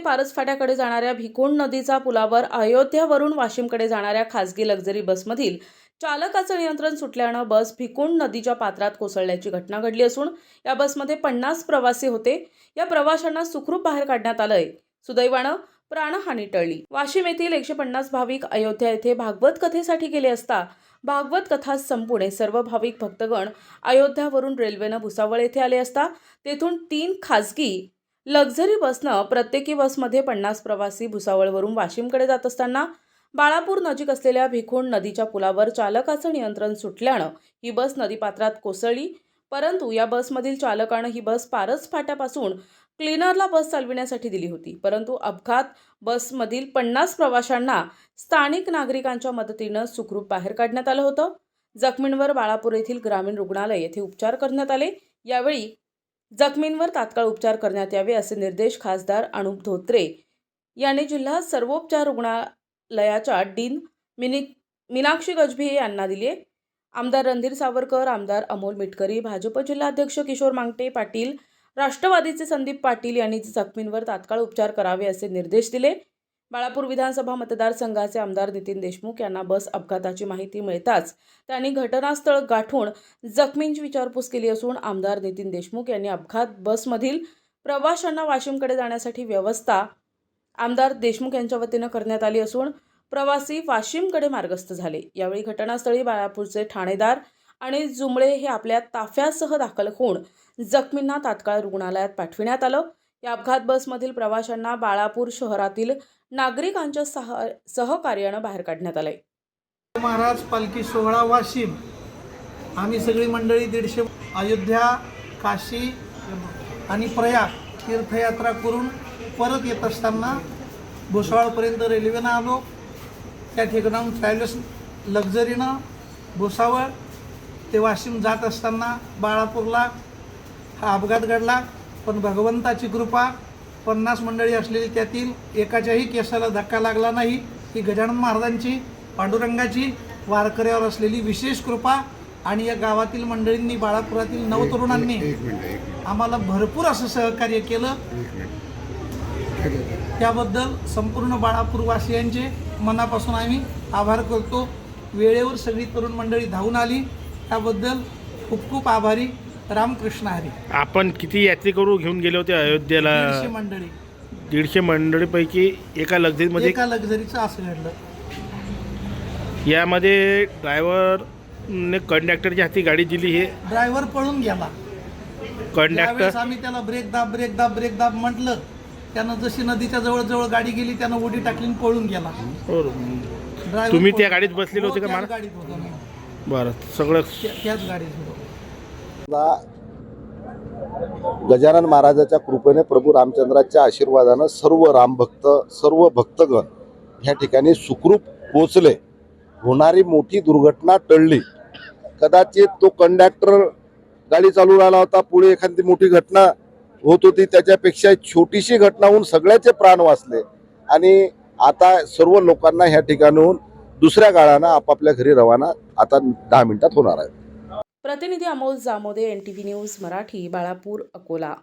पारस फाट्याकडे जाणाऱ्या भिकोण नदीचा पुलावर अयोध्यावरून वाशिमकडे जाणाऱ्या खासगी लक्झरी बसमधील चालकाचं नियंत्रण सुटल्यानं बस भिकोण नदीच्या पात्रात कोसळल्याची घटना घडली असून या बसमध्ये पन्नास प्रवासी होते. या प्रवाशांना सुखरूप बाहेर काढण्यात आलंय. सुदैवानं प्राणहानी टळली. वाशिम येथील एकशे पन्नास भाविक अयोध्या येथे भागवत कथेसाठी गेले असता भागवत कथा संपुणे सर्व भाविक भक्तगण अयोध्यावरून रेल्वेनं भुसावळ येथे आले असता तेथून तीन खासगी लक्झरी बसनं प्रत्येकी बसमध्ये पन्नास प्रवासी भुसावळवरून वाशिमकडे जात असताना बाळापूर नजीक असलेल्या भिखोण नदीच्या पुलावर चालकाचं नियंत्रण सुटल्यानं ही बस नदीपात्रात कोसळली. परंतु या बसमधील चालकानं ही बस पारस फाट्यापासून क्लीनरला बस चालविण्यासाठी दिली होती. परंतु अपघात बसमधील पन्नास प्रवाशांना स्थानिक नागरिकांच्या मदतीनं सुखरूप बाहेर काढण्यात आलं होतं. जखमींवर बाळापूर येथील ग्रामीण रुग्णालय येथे उपचार करण्यात आले. यावेळी जखमींवर तात्काळ उपचार करण्यात यावे असे निर्देश खासदार अनुप धोत्रे यांनी जिल्हा सर्वोपचार रुग्णालयाच्या डीन मिनी मीनाक्षी गजभिये यांना दिले आमदार रणधीर सावरकर आमदार अमोल मिटकरी भाजप जिल्हाध्यक्ष किशोर मांगटे पाटील राष्ट्रवादीचे संदीप पाटील यांनी जखमींवर तात्काळ उपचार करावे असे निर्देश दिले. बाळापूर विधानसभा मतदारसंघाचे आमदार नितीन देशमुख यांना बस अपघाताची माहिती मिळताच त्यांनी घटनास्थळ गाठून जखमींची विचारपूस केली असून आमदार नितीन देशमुख यांनी अपघात बसमधील प्रवाशांना वाशिमकडे जाण्यासाठी व्यवस्था आमदार देशमुख यांच्या वतीनं करण्यात आली असून प्रवासी वाशिमकडे मार्गस्थ झाले. यावेळी घटनास्थळी बाळापूरचे ठाणेदार आणि जुमळे हे आपल्या ताफ्यासह दाखल होऊन जखमींना तात्काळ रुग्णालयात पाठविण्यात आलं. या अपघात बसमधील प्रवाशांना बाळापूर शहरातील नागरिकांच्या सह सहकार्यानं बाहेर काढण्यात आलंय. महाराज पालखी सोहळा वाशिम. आम्ही सगळी मंडळी दीडशे अयोध्या काशी आणि प्रयाग तीर्थयात्रा करून परत येत असताना भुसावळपर्यंत रेल्वेनं आलो. त्या ठिकाणाहून ट्रॅव्हल्स लक्झरीनं भुसावळ ते वाशिम जात असताना बाळापूरला हा अपघात घडला. पण भगवंताची कृपा पन्नास मंडळी असलेली त्यातील एकाच्याही केसाला धक्का लागला नाही. ही गजानन महाराजांची पांडुरंगाची वारकऱ्यावर असलेली विशेष कृपा आणि या गावातील मंडळींनी बाळापुरातील नवतरुणांनी आम्हाला भरपूर असं सहकार्य केलं. त्याबद्दल संपूर्ण बाळापूर वासियांचे मनापासून आम्ही आभार करतो. वेळेवर सगळी तरुण मंडळी धावून आली. त्याबद्दल खूप खूप आभारी. रामकृष्ण हरी. आपण किती यात्रेकरू घेऊन गेले होते अयोध्येला? दीडशे मंडळी. दीडशे मंडळीपैकी एका लक्झरीमध्ये एका लक्झरीचं असं घडलं. यामध्ये ड्रायव्हरने कंडक्टरच्या हाती गाडी दिली हे. ड्रायव्हर पळून गेला. कंडक्टर आम्ही त्याला ब्रेक दाब ब्रेक दाब ब्रेक दाब म्हटलं त्यानं जशी नदीच्या जवळ जवळ गाडी गेली त्यानं उडी टाकली आणि पळून गेला. ड्रायव्हर तुम्ही त्या पळून- गाडीत बसलेले होते हो, का त्याच मला? गाडीत होतो मी. बरं सगळं त्या- त्याच गाडीत होतो. गजानन महाराजाच्या कृपेने प्रभू रामचंद्राच्या आशीर्वादानं सर्व रामभक्त सर्व भक्तगण ह्या ठिकाणी सुखरूप पोचले होणारी मोठी दुर्घटना टळली. कदाचित तो कंडक्टर गाडी चालू राहिला होता पुढे एखादी मोठी घटना होत होती त्याच्यापेक्षा छोटीशी घटना होऊन सगळ्याचे प्राण वाचले. आणि आता सर्व लोकांना ह्या ठिकाणाहून दुसऱ्या गाळानं आपापल्या घरी रवाना आता दहा मिनिटात होणार आहे. प्रतिनिधी Amol Jamode N T V news Marathi Balapur Akola.